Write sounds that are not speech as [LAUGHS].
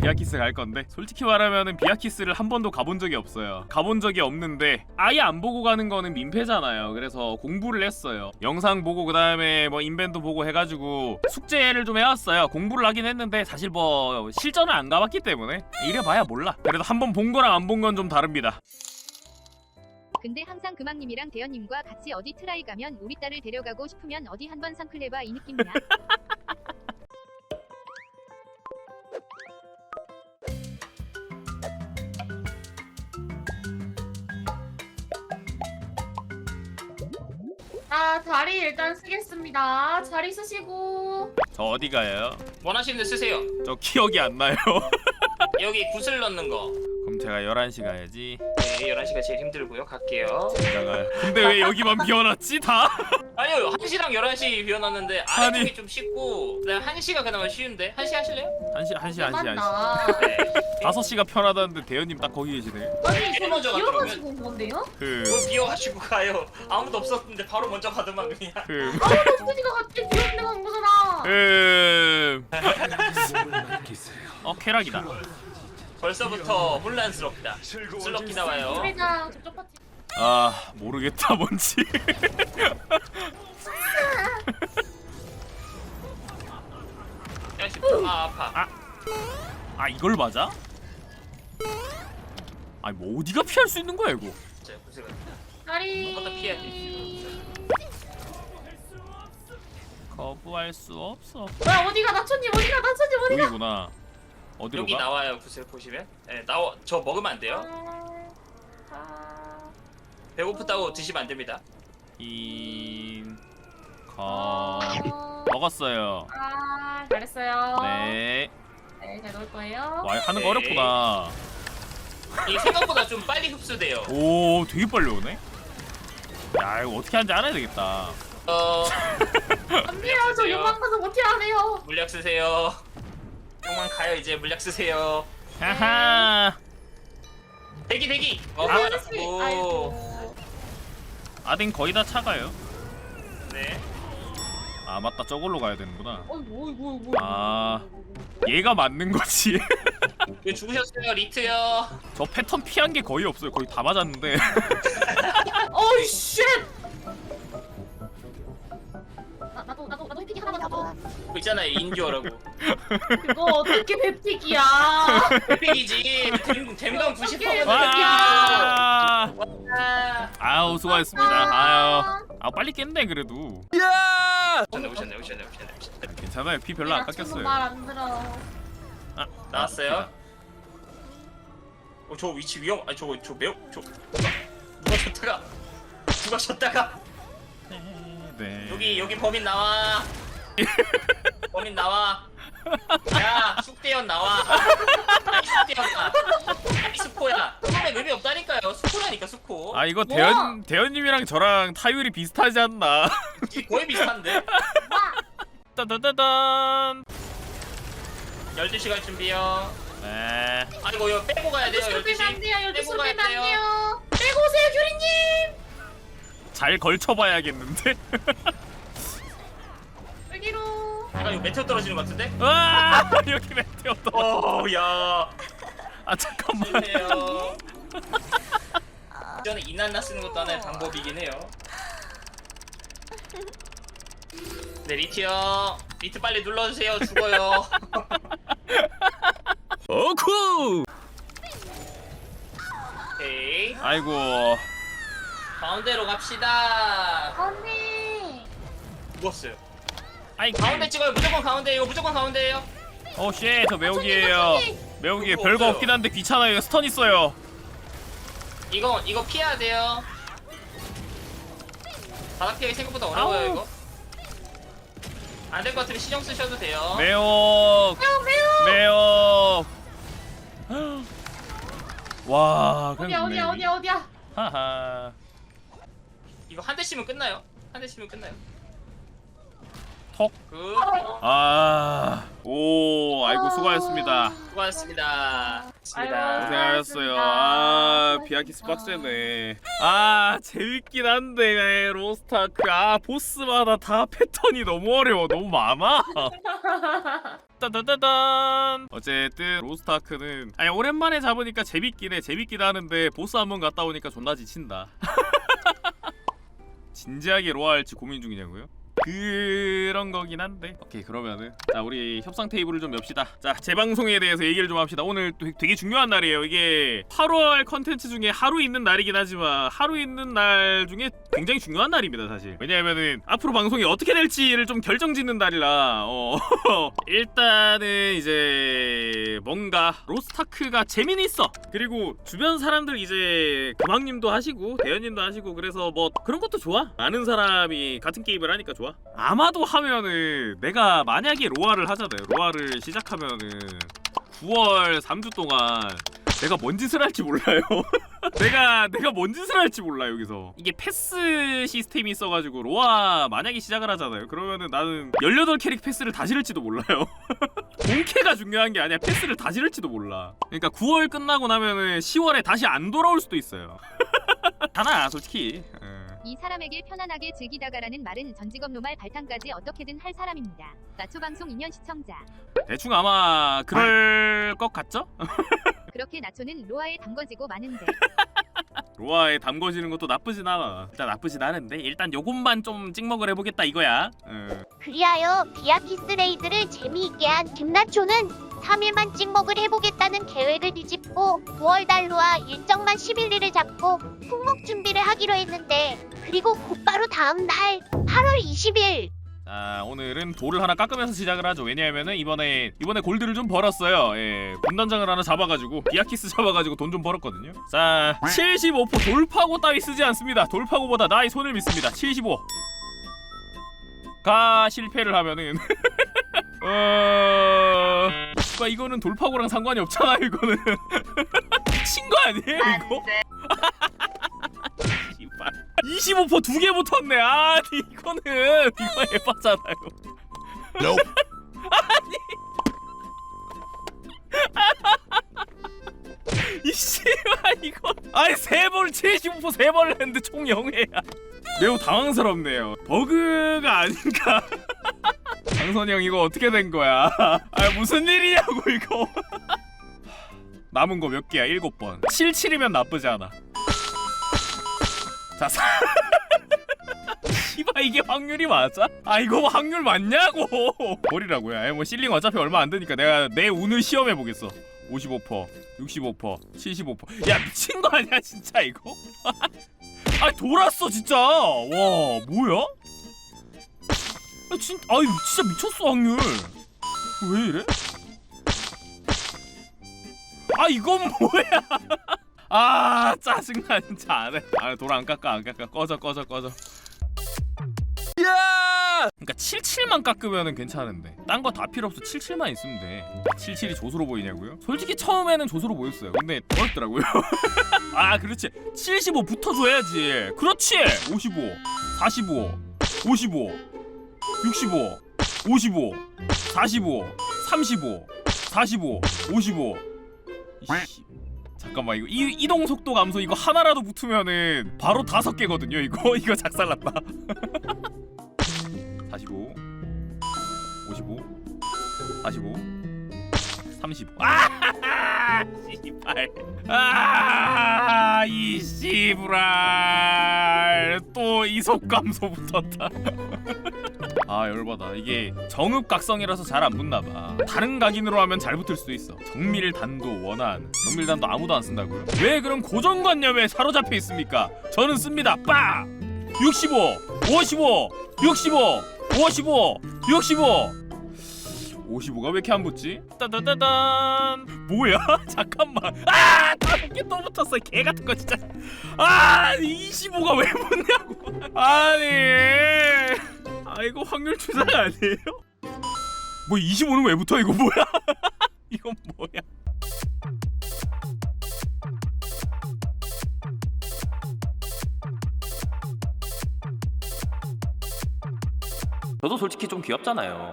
비아키스 갈 건데 솔직히 말하면은 비아키스를 한 번도 가본 적이 없어요. 가본 적이 없는데 아예 안 보고 가는 거는 민폐잖아요. 그래서 공부를 했어요. 영상 보고 그 다음에 뭐 인벤도 보고 해가지고 숙제를 좀 해왔어요. 공부를 하긴 했는데 사실 뭐 실전을 안 가봤기 때문에 이래봐야 몰라. 그래도 한 번 본 거랑 안 본 건 좀 다릅니다. 근데 항상 금왕님이랑 대현님과 같이 어디 트라이 가면 우리 딸을 데려가고 싶으면 어디 한번 선클해봐 이 느낌이야. [LAUGHS] 아 자리 일단 쓰겠습니다. 자리 쓰시고 저 어디 가요? 원하시는 데 쓰세요. 저 기억이 안 나요. [LAUGHS] 여기 구슬 넣는 거. 그럼 제가 11시 가야지. 네, 11시가 제일 힘들고요. 갈게요. 근데 왜 여기만 [LAUGHS] 비워놨지 다? 아니요, 1시랑 11시 비워놨는데 아래쪽이 아니. 좀 쉽고 그다음에 1시가 그나마 쉬운데 1시 하실래요? 1시 1시 1시 1시. 맞나? 네. 5시가 편하다는데 대현님 딱 거기 계시네. 아니. 기어가지고 온 건데요? 그 비워가지고 가요. 아무도 없었는데 바로 먼저 가더만 그냥. 그, 아무도 없으니까 갑자기 비었는데 간 거잖아. 음. 어 쾌락이다. 벌써부터 혼란스럽다. 슬럭기 나와요. 우리가. 아 모르겠다 [LAUGHS] 뭔지. 야, 싶어. 아, 아파. 아 이걸 맞아? 아니 뭐 어디가 피할 수 있는 거야 이거? 진짜 구슬. 자리. 그것도 피해야지. 거부할 수 없어. 뭐야 어디가 나천님 어디가 나천님 어디가? 여기구나. 어디로 여기 가? 나와요 구슬 보시면. 네, 나와. 저 먹으면 안 돼요. 아, 배고프다고 드시면 안 됩니다. 임. 거. 어, 먹었어요. 아 잘했어요. 네. 네, 잘 넣을 거예요. 와 하는 거 네. 어렵구나. 이 생각보다 좀 빨리 흡수돼요. 오 되게 빨리 오네. 야 이거 어떻게 하는지 알아야 되겠다. 어, 안 돼요. 저 쓰세요. 욕망 가서 어떻게 안 해요? 물약 쓰세요. 형만 가요 이제 물약 쓰세요. 하하. 대기 대기. 어, 아, 오. 아이고. 아댕 거의 다 차가요. 네. 아 맞다 저걸로 가야 되는구나. 어이구 어이구 어이구. 아. 얘가 맞는 거지. [LAUGHS] 왜 죽으셨어요 리트요? 저 패턴 피한 게 거의 없어요. 거의 다 맞았는데. [LAUGHS] [LAUGHS] 어이 쉣. 나 나도 나도 나도 혜택이 하나만 잡아. 그 있잖아요 인듀어라고. 그거 어떻게 뱀픽이야? 뱀픽이지. 댐 댐감 90%는 와. 와. 아우 수고하셨습니다. 아유. 아 빨리 깼네 그래도. 오셨네 오셨네 오셨네 오셨네 오셨네. 괜찮아요. 피 별로 안 깎였어요. 말안 들어. 아, 나왔어요. 어, 저 위치 위험. 아니 저거 저 매우 저 누가 쳤다가 누가 쳤다가 네. 여기 여기 범인 나와. [LAUGHS] 범인 나와. 야 숙대현 나와. [LAUGHS] 아니 숙대현 나. 아니 수코야. 처음에 의미 없다니까요. 수코라니까 수코. 아 이거 뭐야? 대현 대현님이랑 저랑 타율이 비슷하지 않나? 거의 비슷한데. 따다다단. 12시 갈 준비요. 네. 아이고 이거 빼고 가야 돼요. 술 빼면 안 12시. 돼요. 열두 빼고 술 가야 빼면 안 돼요. 돼요. 빼고 오세요 규리님. 잘 걸쳐봐야겠는데. 여기로. 아 이거 메테오 떨어지는 것 같은데? 와 여기 메테오 또. 어, 야. 아 잠깐만. 전에 이난나 쓰는 것도 하나의 방법이긴 해요. 네 리트요. 리트 빨리 눌러주세요. 죽어요. [LAUGHS] 오쿠. 오케이. 아이고. 가운데로 갑시다. 언니. 죽었어요. 아이 가운데 찍어요. 무조건 가운데. 이거 무조건 가운데예요. 어 쉣, 저 매우기예요. 매우기 그거 별거. 없긴 한데 귀찮아요. 스턴 있어요. 이거 이거 피해야 돼요. 바닥 피하기 생각보다 어려워요 아우. 이거. 안 될 것 같으면 신경 쓰셔도 돼요. 매우 매우 매우. 매우. 와, 어디야 그냥 어디야. 어디야 어디야. 하하. 이거 한 대씩면 끝나요. 한 대씩면 끝나요. 톡. 그 아. 오 아이고 수고하셨습니다 수고하셨습니다. 고생하셨어요. 아 비아키스 빡세네 아 재밌긴 한데 로스타크 아 보스마다 다 패턴이 너무 어려워 너무 많아 [LAUGHS] 따다다단 어쨌든 로스타크는 아니 오랜만에 잡으니까 재밌긴 해 재밌긴 하는데 보스 한 번 갔다 오니까 존나 지친다 [LAUGHS] 진지하게 로아 할지 고민 중이냐고요? 그런 거긴 한데. 오케이 그러면은. 자 우리 협상 테이블을 좀 엽시다. 자 재방송에 대해서 얘기를 좀 합시다. 오늘 또 되게 중요한 날이에요. 이게 8월 컨텐츠 중에 하루 있는 날이긴 하지만 하루 있는 날 중에 굉장히 중요한 날입니다 사실. 왜냐면은 앞으로 방송이 어떻게 될지를 좀 결정짓는 날이라 어 [LAUGHS] 일단은 이제 뭔가 로스타크가 재미있어. 그리고 주변 사람들 이제 금왕님도 하시고 대현님도 하시고 그래서 뭐 그런 것도 좋아. 아는 사람이 같은 게임을 하니까 좋아 아마도 하면은 내가 만약에 로아를 하잖아요 로아를 시작하면은 9월 3주 동안 내가 뭔 짓을 할지 몰라요. [LAUGHS] 내가 내가 뭔 짓을 할지 몰라 여기서. 이게 패스 시스템이 있어가지고 로아 만약에 시작을 하잖아요. 그러면은 나는 18캐릭 패스를 다 지를지도 몰라요. [LAUGHS] 본캐가 중요한 게 아니야 패스를 다 지를지도 몰라. 그러니까 9월 끝나고 나면은 10월에 다시 안 돌아올 수도 있어요. [LAUGHS] 하나 솔직히. 예. 이 사람에게 편안하게 즐기다가라는 말은 전직업 노말 발탄까지 어떻게든 할 사람입니다. 나초 방송 2년 시청자. 대충 아마 그럴 것 같죠? [LAUGHS] 그렇게 나초는 로아에 담궈지고 마는데 로아에 담궈지는 것도 나쁘진 않아 일단 나쁘진 않은데 일단 요것만 좀 찍먹을 해보겠다 이거야 예. 그리하여 비아키스 레이드를 재미있게 한 김나초는 3일만 찍먹을 해보겠다는 계획을 뒤집고 9월 달로와 일정만 11일을 잡고 품목 준비를 하기로 했는데 그리고 곧바로 다음 날 8월 20일. 자 오늘은 돌을 하나 깎으면서 시작을 하죠. 왜냐하면은 이번에 이번에 골드를 좀 벌었어요. 예 분단장을 하나 잡아가지고 비아키스 잡아가지고 돈 좀 벌었거든요. 자 75% 돌파고 따위 쓰지 않습니다. 돌파고보다 나의 손을 믿습니다. 75가 실패를 하면은 [LAUGHS] 어... 씨발 이거는 돌파고랑 상관이 없잖아 이거는. [LAUGHS] 미친 거 아니에요 이거? 씨발. 25%두 개 붙었네. 아니 이거는. 이거 에바잖아요. 아니. [LAUGHS] 이 씨발 이거. 아니 세벌 75%세벌 했는데 총 0회야. 매우 당황스럽네요. 버그가 아닌가 장선이 형 이거 어떻게 된 거야? [LAUGHS] 아 무슨 일이냐고 이거. [LAUGHS] 남은 거 몇 개야? 7번. 77이면 나쁘지 않아. 자, 사... [LAUGHS] 씨발 이게 확률이 맞아? 아 이거 확률 맞냐고. 버리라고요? 아니 뭐 실링 어차피 얼마 안 되니까 내가 내 운을 시험해 보겠어. 55% 65% 75%야 미친 거 아니야 진짜 이거? 아 돌았어 진짜. 와 뭐야? 아 진, 아유 진짜 미쳤어 확률. 왜 이래? 아 이건 뭐야? [LAUGHS] 아 짜증나 진짜 안 해. 아돌 안 깎아 안 깎아. 꺼져 꺼져 꺼져. 야! 그러니까 77만 깎으면은 괜찮은데. 딴 거 다 필요 없어. 77만 있으면 돼. 77이 조수로 보이냐고요? 솔직히 처음에는 조수로 보였어요. 근데 어렵더라고요. [LAUGHS] 아 그렇지. 75 붙어줘야지. 그렇지. 55 45 55 65 55 45 35 45 55 이씨. 잠깐만 이거 이, 이동 속도 감소 이거 하나라도 붙으면은 바로 다섯 개거든요 이거. [LAUGHS] 이거 작살났다. 45 55 45 35 아! [LAUGHS] 씨발. 아 이 씨부랄. 또 이속 감소 붙었다 [LAUGHS] 아 열받아. 이게 정읍 각성이라서 잘 안 붙나봐. 다른 각인으로 하면 잘 붙을 수도 있어. 정밀단도 원한 정밀단도 아무도 안 쓴다고요? 왜 그럼 고정관념에 사로잡혀 있습니까? 저는 씁니다. 빠! 65 55 65 55 65 55가 왜 이렇게 안 붙지? 따다다단. 뭐야? [LAUGHS] 잠깐만. 아! 다섯 개또 붙었어. 개 같은 거 진짜. 아 25가 왜 붙냐고. 아니 확률 추상 아니에요? 뭐 25는 왜 붙어 이거 뭐야? [LAUGHS] 이건 뭐야? 저도 솔직히 좀 귀엽잖아요